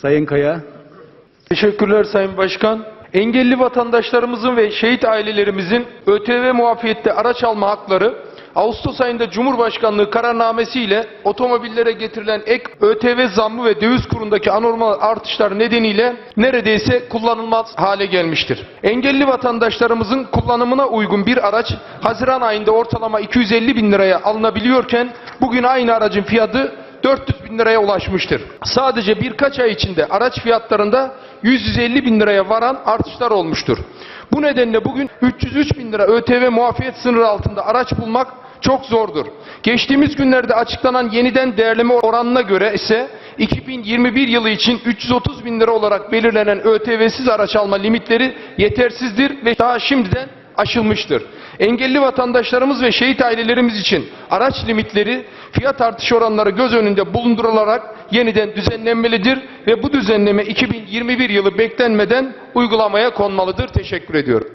Sayın Kaya. Teşekkürler Sayın Başkan. Engelli vatandaşlarımızın ve şehit ailelerimizin ÖTV muafiyette araç alma hakları Ağustos ayında Cumhurbaşkanlığı kararnamesiyle otomobillere getirilen ek ÖTV zammı ve döviz kurundaki anormal artışlar nedeniyle neredeyse kullanılmaz hale gelmiştir. Engelli vatandaşlarımızın kullanımına uygun bir araç Haziran ayında ortalama 250 bin liraya alınabiliyorken bugün aynı aracın fiyatı 400 bin liraya ulaşmıştır. Sadece birkaç ay içinde araç fiyatlarında 150 bin liraya varan artışlar olmuştur. Bu nedenle bugün 303 bin lira ÖTV muafiyet sınırı altında araç bulmak çok zordur. Geçtiğimiz günlerde açıklanan yeniden değerleme oranına göre ise 2021 yılı için 330 bin lira olarak belirlenen ÖTV'siz araç alma limitleri yetersizdir ve daha şimdiden aşılmıştır. Engelli vatandaşlarımız ve şehit ailelerimiz için araç limitleri fiyat artış oranları göz önünde bulundurularak yeniden düzenlenmelidir ve bu düzenleme 2021 yılı beklenmeden uygulamaya konmalıdır. Teşekkür ediyorum.